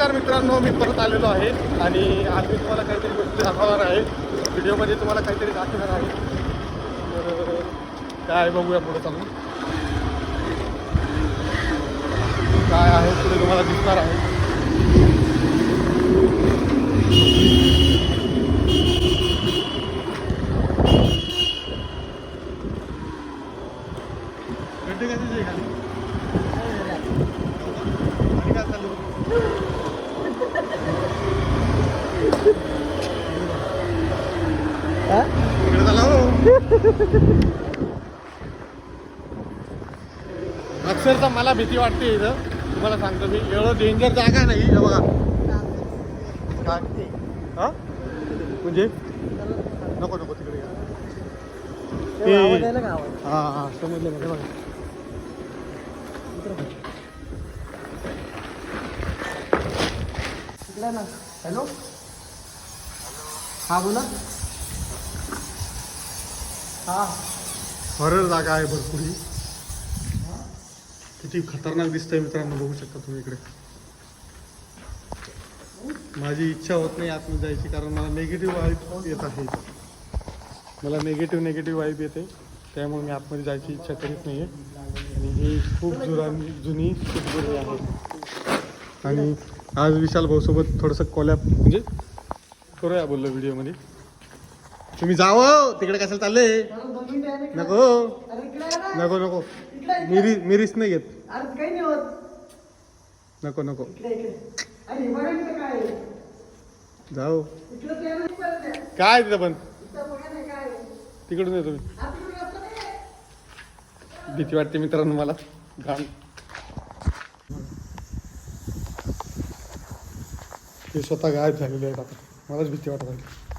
तर मित्रांनो मी परत आलेलो आहे आणि आज मी तुम्हाला काहीतरी गोष्टी दाखवणार आहे. व्हिडिओमध्ये तुम्हाला काहीतरी दाखवणार आहे. तर काय बघूया पुढे चालून काय आहे पुढे तुम्हाला दिसणार आहे गड्डे कशाचे आहे खाली? आणि काय चालू इकडे चला हो. अक्षरशः मला भीती वाटते इथं. तुम्हाला सांगतो मी एवढं डेंजर जागा नाही हे बघा. हा? म्हणजे? नको नको तिकडे. ते हा. हा समजलं मला बघा. हॅलो? हा बोला. हा हॉरर जागा आहे भरपूर ही. किती खतरनाक दिसतंय मित्रांनो बघू शकता तुम्ही इकडे. माझी इच्छा होत नाही आतमध्ये जायची कारण मला निगेटिव्ह वाईब येत आहे. मला निगेटिव्ह निगेटिव्ह वाईब येते. त्यामुळे मी आतमध्ये जायची इच्छा करीत नाही आहे आणि ही खूप जुरानी जुनी सुटबुरी आहे. आणि आज विशाल भाऊसोबत थोडंसं कॉलॅप म्हणजे करूया बोललो व्हिडिओमध्ये तुम्ही जाव. तिकडे कशाला चालले? नको. नको नको. मिरी मिरीच नाही घेत. नको नको. काय जाऊ. काय तिथं पण? तिकडून येतो तुम्ही. भीती वाटते मित्रांनो मला. घाण. ते स्वतः गायब झालेले आहेत आता. मलाच भीती वाटत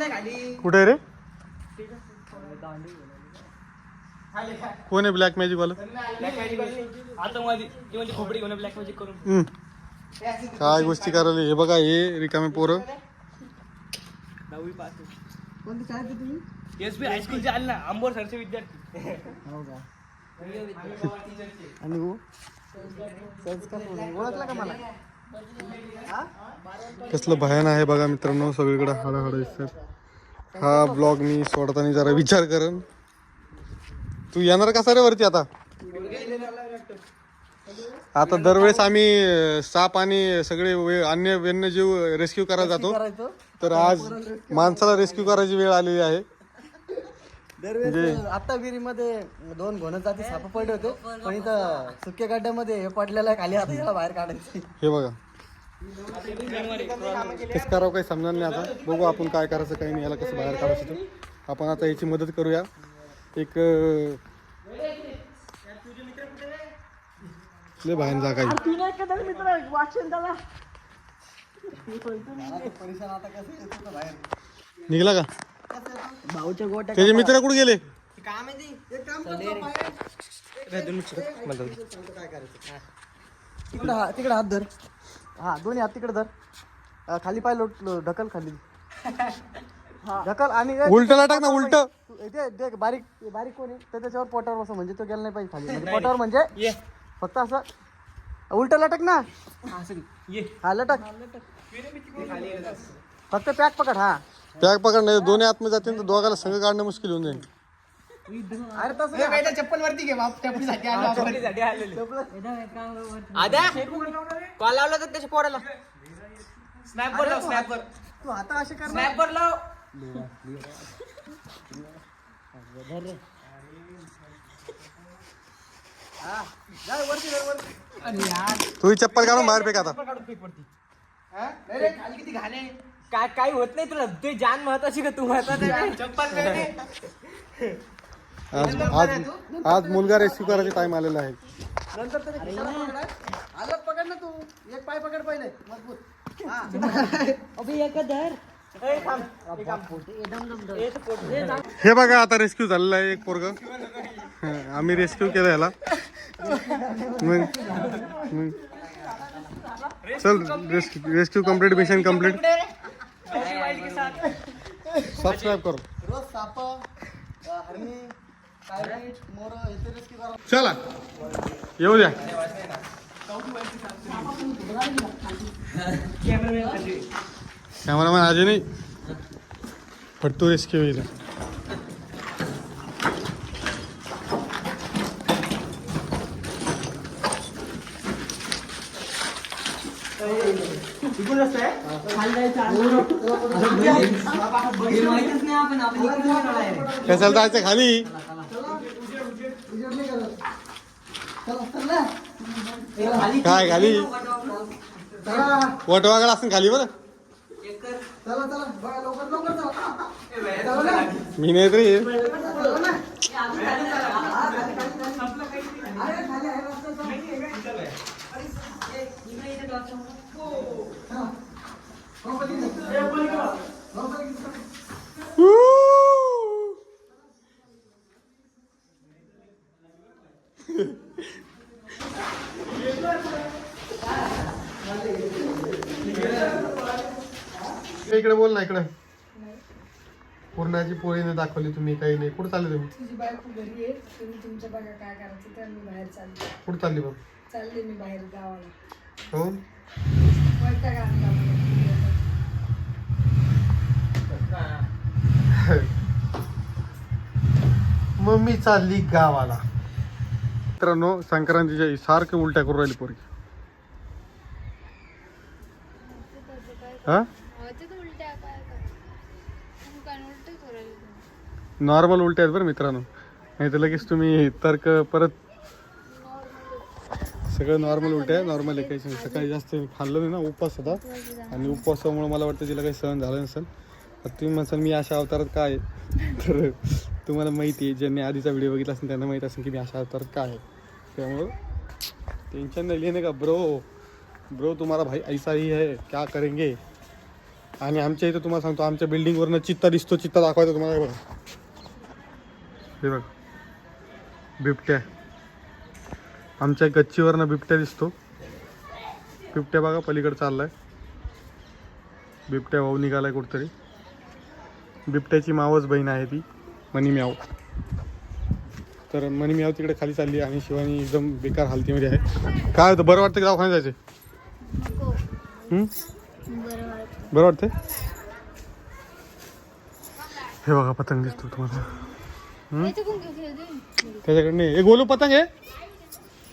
खाली कुठे आहे रे? कोण आहे ब्लॅक मॅजिक वाला? आतंकवादी ते म्हणजे खोपडी घेऊन ब्लॅक मॅजिक करून. हम्म. काय गोष्टी करायला हे बघा हे रिकामे पोरं. दहावी पास कोणती काय ते तुम्ही? एस बी हायस्कूलचे आले ना आंबोर सरचे विद्यार्थी. हो का? आणि? ओळखला का मला? कसलं भयान आहे बघा मित्रांनो सगळीकडे हाडा हाडा दिसतात हा ब्लॉग मी सोडताना जरा विचार करन. तू येणार कसा रे वरती आता? आता दरवेळेस आम्ही साप आणि सगळे वे- अन्य वन्यजीव रेस्क्यू करायला जातो. तर आज माणसाला रेस्क्यू करायची वेळ आलेली आहे. दरवेळेस आता विहिरीमध्ये दोन घोण जाती साप पडले होते. पण इथं सुक्या गड्ड्यामध्ये हे पडलेलं आहे खाली आता याला बाहेर काढायची. हे बघा. कसं करावं काही समजणार नाही आता. बघू आपण काय करायचं काही नाही याला कसं बाहेर काढायचं ते. आपण आता याची मदत करूया. एक लय बाहेर जागा आहे. परिसर आता कसं येतो तो बाहेर निघला का? भाऊच्या गोट्या त्याचे मित्र कुठे गेले? काम आहे ती. एक काम करतो बाहेर. काय करायचं तिकडे हा तिकडे हात धर. हा दोन्ही हात तिकडे धर. अं, खाली पाय लोट लो- ढकल खाली. ढकल आणि उलट टाक ना उलट. ते ते बारीक बारीक कोण आहे तर त्याच्यावर पोटावर बसव म्हणजे तो गेला नाही पाहिजे खाली. म्हणजे पोटावर म्हणजे ये. फक्त असं उलट लटक ना. ये. हा लटक. फक्त पॅक पकड हा. पॅक पकड नाही दोन्ही आतमध्ये जातील तर दोघाला संघ काढणं मुश्किल होऊन जाईल. अरे तसं चप्पल वरती घे बाप चप्पलीसाठी चपलीसाठी आलेले आद्या कॉल लावला तर त्याच्या पोराला? स्नॅपर लाव स्नॅपर तू आता असे कर. स्नॅपर लाव. जा वरती धर, वरती तू ही चप्पल काढून बाहेर फेक आता. काढून फेक पडती हा? नाही रे, खाली किती घाण आहे. काय काही होत नाही तुला. ते जान महत्वाची का तू महत्वाचं चप्पल आज आज आज मुलगा रेस्क्यू करायचा टाइम आलेला आहे. नंतर तरी खिशाला पकड, हा. ना तू. एक पाय पकड पहिले. मजबूत. हा. हे बघा आता रेस्क्यू झालेला आहे एक पोरग. आम्ही रेस्क्यू केलं याला. मग मग. चल rescue rescue complete mission complete subscribe करो. रोज साप हरणी मोर येते रिस्की करा चला येऊ द्या. कॅमेरामॅन आजे नाही. फटतो रेस्क्यू होईल माहितच नाही आपण आपण इकडून गेलो आहे. कशाला जायचं खाली उजेड नाही करत चला चला खाली काय खाली चला वटवागड असं खाली बरं चेक कर. चला चला बघा लवकर लवकर चला चला ना. मी नाही तरी चला ना. आहे, खाली आहे रस्ता, चला. इकडे इथे डॉट समोर. चला. हो, पलीकडे. हो, पलीकडे. इकडे बोल ना इकडे. पूर्णाची पोळीने दाखवली तुम्ही काही नाही. कुठं चालले तुम्ही? तुझी बायको घरी आहे तुम्ही बघा काय करायचं तर मी बाहेर चालले. कुठं चालली मग? चालले मी बाहेर गावाला. हो? वैताग आणला मला. मम्मी चालली गावाला. मित्रांनो संक्रांतीच्या सारखं उलट्या करून राहिली पोरगी. हा? नॉर्मल उलट्या आहेत बरं मित्रांनो. नाही तर लगेच तुम्ही तर्क परत सगळं नॉर्मल उलटे आहे. नॉर्मल आहे काही सकाळी जास्त खाल्लं नाही ना उपवास होता. आणि उपवासामुळे मला वाटतं तिला काही सहन झालं नसेल. तुम्ही म्हणसाल मी अशा अवतारात काय आहे? तर तुम्हाला माहिती आहे ज्यांनी आधीचा व्हिडिओ बघितला असेल त्यांना माहीत असेल की मी अशा अवतारात काय आहे. त्यामुळं टेन्शन नाही लिहिणे का? ब्रो ब्रो तुम्हाला भाई ऐसा ही है क्या करेंगे? आणि आमच्या इथं तुम्हाला सांगतो आमच्या बिल्डिंगवरनं चित्ता दिसतो चित्ता दाखवायचा तुम्हाला बघा. हे बघ. बिबट्या. आमच्या गच्चीवरनं बिबट्या दिसतो. बिबट्या बघा पलीकडे चाललाय. बिबट्या भाऊ निघालाय कुठतरी. बिबट्याची मावस बहीण आहे ती मनी म्याव. तर मनी म्याव तिकडे खाली चालली आणि शिवानी एकदम बेकार हालतीमध्ये आहे. काय होतं बरं वाटतं की दवाखान्यात जायचे? बरं वाटत. हे बघा पतंग दिसतो तुम्हाला. त्याच्याकडे नाही. हे गोलू पतंग आहे?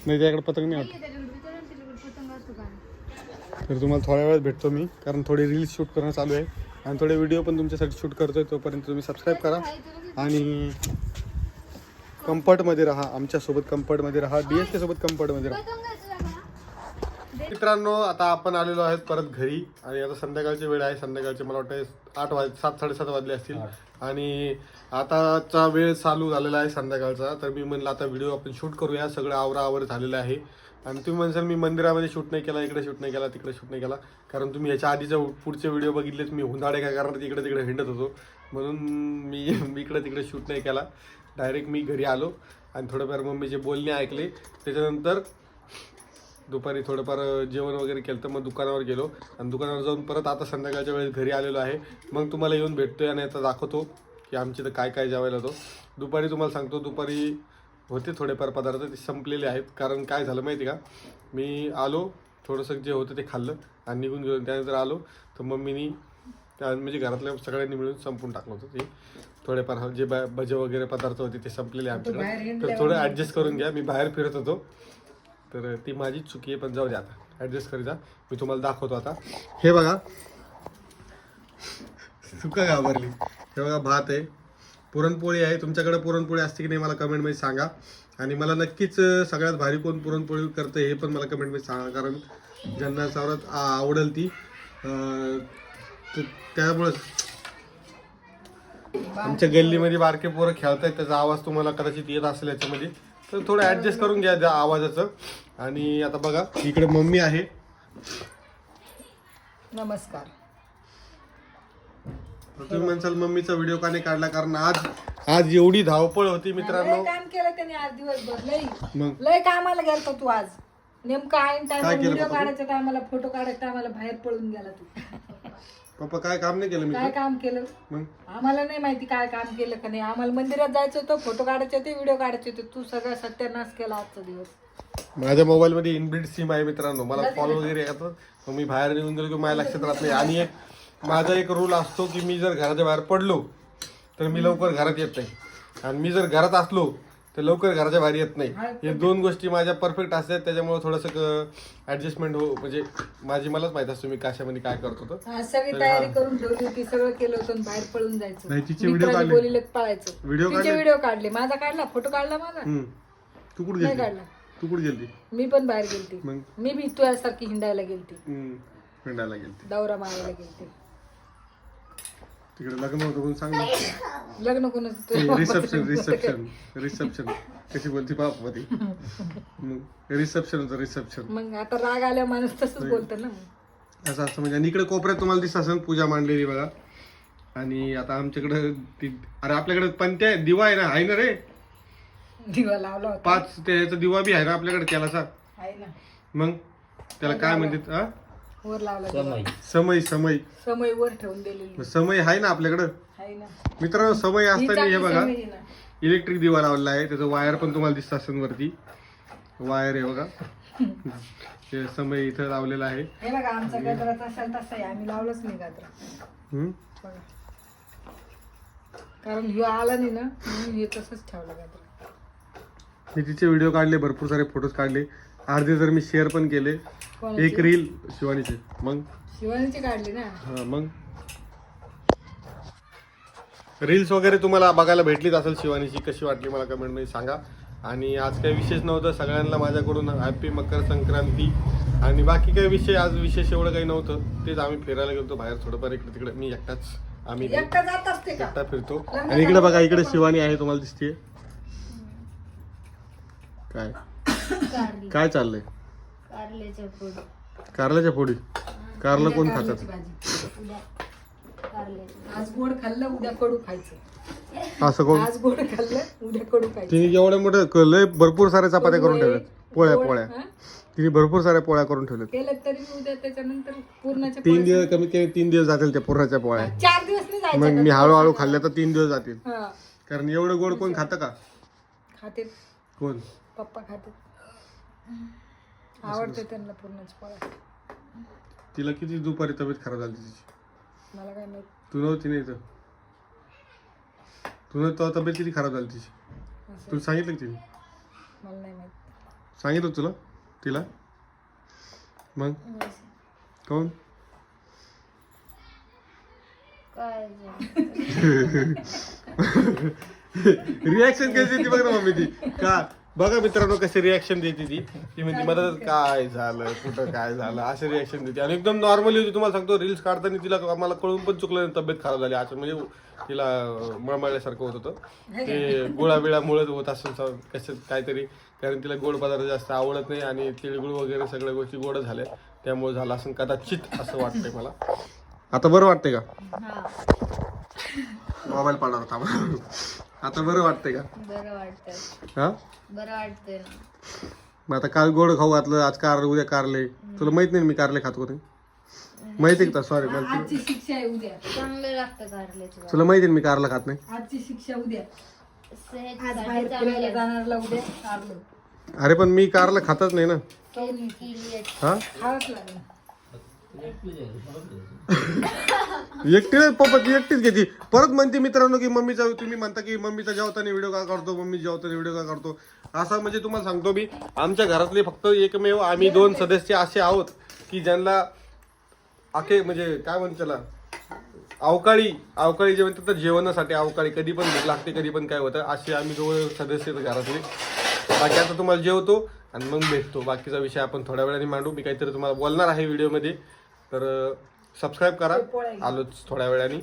नाही त्याच्याकडे पतंग नाही वाटत तर तुम्हाला थोड्या वेळात भेटतो मी कारण थोडी रील्स शूट करणं चालू आहे. आणि थोडे व्हिडिओ पण तुमच्यासाठी शूट करतोय तोपर्यंत तुम्ही सबस्क्राईब करा. आणि कम्फर्टमध्ये राहा आमच्यासोबत कम्फर्टमध्ये राहा डी एस के सोबत कम्फर्टमध्ये राहा. मित्रांनो आता आपण आलेलो आहेत परत घरी. आणि आता संध्याकाळची वेळ आहे. संध्याकाळची मला वाटतं आठ वाज सात साडेसात वाजले असतील. आणि आताचा वेळ चालू झालेला आहे संध्याकाळचा. तर मी म्हणलं आता व्हिडिओ आपण शूट करूया. सगळं आवराआवर झालेलं आहे. आणि तुम्ही म्हणसाल मी मंदिरामध्ये शूट नाही केला इकडे शूट नाही केला तिकडे शूट नाही केला. कारण तुम्ही याच्या आधीचे पुढचे व्हिडिओ बघितलेत. मी हुंदाडे काय करणार इकडे तिकडे हिंडत होतो. म्हणून मी मी इकडे तिकडे शूट नाही केला. डायरेक्ट मी घरी आलो आणि थोडंफार मम्मीचे बोलणे ऐकले. त्याच्यानंतर दुपारी थोडंफार जेवण वगैरे केलं तर मग दुकानावर गेलो. आणि दुकानावर जाऊन परत आता संध्याकाळच्या वेळेस घरी आलेलो आहे. मग तुम्हाला येऊन भेटतोय आणि आता दाखवतो की आमच्या इथं काय काय जेवायला होतो दुपारी तुम्हाला सांगतो दुपारी होते थोडेफार पदार्थ ते संपलेले आहेत. कारण काय झालं माहिती का? मी आलो थोडंसं जे होतं ते खाल्लं आणि निघून गेलो. त्यानंतर आलो तर मम्मीनी त्या म्हणजे घरातल्या सगळ्यांनी मिळून संपून टाकलं होतं ते. थोडेफार जे बा- भजे वगैरे पदार्थ होते ते संपलेले आमच्याकडे. तर थोडं ॲडजस्ट करून घ्या. मी बाहेर फिरत होतो. तर ती माझीच चुकी आहे पण जाऊ द्या आता. ॲडजस्ट करी जा. मी तुम्हाला दाखवतो आता. हे बघा. सुका घाबरली. हे बघा भात आहे. पुरणपोळी आहे. तुमच्याकडे पुरणपोळी असते की नाही मला कमेंटमध्ये सांगा. आणि मला नक्कीच सगळ्यात भारी कोण पुरणपोळी करते हे पण मला कमेंटमध्ये सांगा. कारण ज्यांना सर्वात आवडेल ती अं, त्यामुळं आमच्या गल्लीमध्ये बारके पोरं खेळतायत त्याचा आवाज तुम्हाला कदाचित येत असेल याच्यामध्ये. तर थोडं ऍडजस्ट करून घ्या त्या आवाजाचं. आणि आता बघा इकडे मम्मी आहे. नमस्कार. तर तुम्ही म्हणसाल मम्मीचा व्हिडिओ का नाही काढला? कारण आज आज एवढी धावपळ होती मित्रांनो. लय काम केलं त्याने आज दिवसभर लय मग? लय कामाला गेलता तू आज. नेमका ऐन केलं व्हिडिओ? काढायच्या टायमाला फोटो काढायच्या टायमाला बाहेर पळून गेला तू. पप्पा काय काम नाही केलं मी काय काम केलं? मग? आम्हाला नाही माहिती काय काम केलं का नाही. आम्हाला मंदिरात जायचं होतं फोटो काढायचे होते व्हिडिओ काढायचे होते. तू सगळं सत्यानाश केला आजचा दिवस. माझ्या मोबाईल मध्ये इनबिल्ड सिम आहे मित्रांनो. मला कॉल वगैरे येतात. मग मी बाहेर निघून गेलो की माझ्या लक्षात राहत नाही. आणि एक माझा एक रूल असतो की मी जर घराच्या बाहेर पडलो तर मी लवकर घरात येत नाही. आणि मी जर घरात असलो तर लवकर घराच्या बाहेर येत नाही. हे दोन गोष्टी माझ्या परफेक्ट असतात त्याच्यामुळे थोडंसं ऍडजस्टमेंट हो म्हणजे माझी मलाच माहीत असतो मी कशामध्ये काय करतो तर सगळी तयारी करून ठेवली होती सगळं केलं होतं आणि बाहेर पळून जायचं. नाही, तिचे video मित्रांनी काढले. बोलीले पळायचं. Video तिचे काढले? व्हिडिओ काढले. माझा काढला फोटो काढला माझा? हम्म. तू कुठे नाही गेली काढला. तू कुठे गेली मी पण बाहेर गेलती. मग? मी बी तुझ्यासारखी हिंडायला गेलती. हम्म. फिरायला गेली दौरा मारायला गेलती. तिकडे लग्न होतं म्हणून सांग लग्न कोणाचं रिसेप्शन रिसेप्शन रिसेप्शन कशी बोलती बापमध्ये रिसेप्शन होतं रिसेप्शन मग आता राग आल्या माणूस तसंच बोलतो ना मग. असं असं म्हणजे आणि इकडे कोपऱ्यात तुम्हाला दिसत असेल पूजा मांडलेली बघा. आणि आता आमच्याकडे ती अरे आपल्याकडे पंत्या दिवा आहे ना आहे ना रे? दिवा लावला होता. पाच त्याचा दिवा बी आहे ना आपल्याकडे आहे ना. मग त्याला काय म्हणतात हा? वर लावला दिवा. समय समय समय वर ठेवून दिलेली. समय आहे ना आपल्याकडं? आहे ना. मित्रांनो समय ही असताना हे चांगली बघा समय आहे ना. इलेक्ट्रिक दिवा लावलेला आहे. त्याचं वायर पण तुम्हाला दिसत असेल वरती. वायर आहे बघा. ते समय इथं लावलेला आहे. हे बघा आमचा गजरात असेल तसा आहे आम्ही लावलंच नाही गजरा. हम्म? बघा. कारण ह्यो आला नाही ना म्हणून हे तसंच ठेवलं गजरा. मी तिचे व्हिडिओ काढले भरपूर सारे फोटोज काढले. अर्धे तर मी शेअर पण केले कोणाची? एक रील शिवानीचे. मग? शिवानीची काढली ना? हा मग? रील्स वगैरे तुम्हाला बघायला भेटलीच असेल शिवानीची कशी वाटली मला कमेंटमध्ये सांगा. आणि आज काही विशेष नव्हतं सगळ्यांना माझ्याकडून हॅपी मकर संक्रांती. आणि बाकी काही विषय आज विशेष एवढं काही नव्हतं. तेच आम्ही फिरायला गेलो बाहेर थोडंफार इकडे तिकडे. मी एकटाच आम्ही एकटा जात असते का? एकटा फिरतो. आणि इकडे बघा इकडे शिवानी आहे तुम्हाला दिसते काय? कारली. काय चाललंय? कारल्याच्या पोळी कारल्याच्या फोडी? कारलं कोण खातात? उद्या कारल्याची आज गोड खाल्लं उद्या कडू खायचं. असं कोण? आज गोड खाल्लं उद्या कडू खायचं. तिने एवढ्या मोठं क- लय भरपूर साऱ्या चपात्या करून ठेवल्यात पोळ्या गोड, पोळ्या. हा? तिने भरपूर साऱ्या पोळ्या करून ठेवल्यात केलं तरी उद्या त्याच्यानंतर पूर्णाच्या तीन पोळ्या- दिवस कमीत कमी तीन दिवस जातील त्या पुरणाच्या पोळ्या. चार दिवस नाही जायचं मग मी हळूहळू खाल्ल्या तर तीन दिवस जातील. हा. कारण एवढं गोड कोण खातं का? खाते. कोण? पप्पा खाते आवडते त्यांना पूर्णाची पोळ्या तिला किती दुपारी तब्येत खराब झाली तिची? मला काय माहीत. तू नव्हती नाही तर तू नव्हती तेव्हा तब्येत किती खराब झाली तिची? असं. तुला सांगितलं का तिने? मला नाही माहीत. सांगितलं तुला? तिला? मग? कोण? काय जे- रिॲक्शन कशी देते बघ ना मम्मी ती. का? बघा मित्रांनो कशी रिॲक्शन देते ती. ती म्हणते मदत काय झालं? कुठं काय झालं? असं रिॲक्शन देते. आणि एकदम नॉर्मली होती तुम्हाला सांगतो रील्स काढताना तिला मला कळून पण चुकलं नाही, तब्येत खराब झाली असं म्हणजे तिला मळमळल्यासारखं होत होतं. ते गुळाबिळामुळे होत असं कसं काहीतरी. कारण तिला गोड पदार्थ जास्त आवडत नाही आणि तिळगुळ वगैरे सगळ्या गोष्टी गोड झाल्या. त्यामुळे झालं असं कदाचित असं वाटतंय मला. आता बरं वाटतंय का? मोबाईल पाडणार होता आता बरं वाटतंय का? बरं वाटतं हा? बरं वाटतंय ना. मग आता काल गोड खाऊ घातलं आज कार उद्या कारले. तुला माहीत नाही मी कारले खातो ते माहीत आहे का सॉरी आजची शिक्षा आहे उद्या. चांगलं लागतं कारल्याची भाजी. तुला माहिती आहे ना मी कारला खात नाही? आजची शिक्षा उद्या. आज सेहतसाठी बाहेर चांगलं. फिरायला आहे. जाणारला उद्या कारलं. अरे पण मी कारला खातच नाही ना. हा? खावंच लागलं. एकटी पप्पा ती एकटीच घेते परत म्हणते मित्रांनो की मम्मीचा तुम्ही म्हणता की मम्मीचा जेवताना व्हिडिओ का करतो मम्मी जेवताना व्हिडिओ का करतो असं म्हणजे तुम्हाला सांगतो मी आमच्या घरातले फक्त एकमेव आम्ही दोन सदस्य असे आहोत की ज्यांना आखे म्हणजे काय म्हणते त्याला? अवकाळी अवकाळी जे म्हणतात जेवणासाठी अवकाळी कधी पण लागते कधी पण काय होतं असे आम्ही दोन सदस्य घरातले. बाकी आता तुम्हाला जेवतो आणि मग भेटतो. बाकीचा विषय आपण थोड्या वेळाने मांडू. मी काहीतरी तुम्हाला बोलणार आहे व्हिडिओमध्ये तर सबस्क्राईब करा. आलोच थोड्या वेळाने.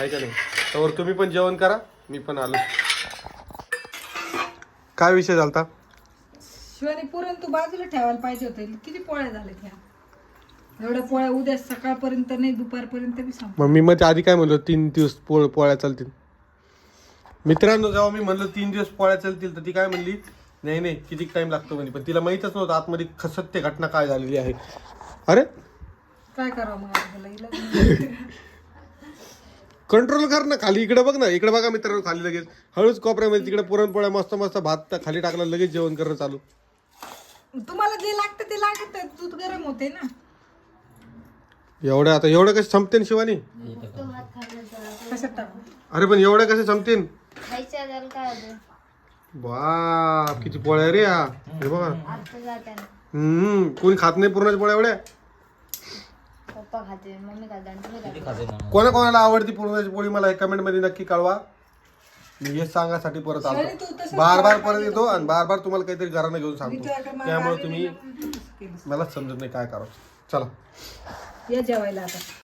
आहे का नाही? तर तुम्ही पण जेवण करा. मी पण आलो. काय विषय झालता? शिवानी पुरण तू बाजूला ठेवायला पाहिजे होते. किती पोळ्या झाल्या त्या एवढ्या पोळ्या उद्या सकाळपर्यंत नाही दुपारपर्यंत बी सांग मग मी मग आधी काय म्हणलो? तीन दिवस पोळ पोळ्या चालतील. मित्रांनो जेव्हा मी म्हणलं तीन दिवस पोळ्या चालतील तर ती काय म्हणली? नाही नाही किती टाइम लागतो म्हणजे पण तिला माहीतच नव्हतं आतमध्ये खसत्य घटना काय झालेली आहे. अरे काय करावं मग आता त्याला? इलाज? कंट्रोल कर ना खाली इकडे बघ ना इकडे बघा मित्रांनो खाली लगेच. हळूच कोपऱ्यामध्ये तिकडे पुरणपोळ्या मस्त मस्त भात खाली टाकला लगेच जेवण करणं चालू. तुम्हाला जे लागतं ते लागत दूध गरम होते ना. एवढ्या आता एवढं कसे संपते शिवानी. कशात टाकू? अरे पण एवढ्या कसे संपतील खायच्या त्याला काय होतं बाप किती पोळ्या रे हा हे बघा. आता हम्म कोणी खात नाही पुरणाच्या पोळ्या एवढ्या? पप्पा खाते मम्मी खाते आणि तुम्ही खाते. कोणा कोणाला आवडती पुरणाची पोळी मला कमेंटमध्ये नक्की कळवा. मी हे सांगासाठी परत आलो. तसंच बार बार परत येतो आणि बार बार तुम्हाला काहीतरी घरानं घेऊन सांगतो. त्यामुळे तुम्ही. मला समजत नाही काय करावं. चला. या जेवायला आता.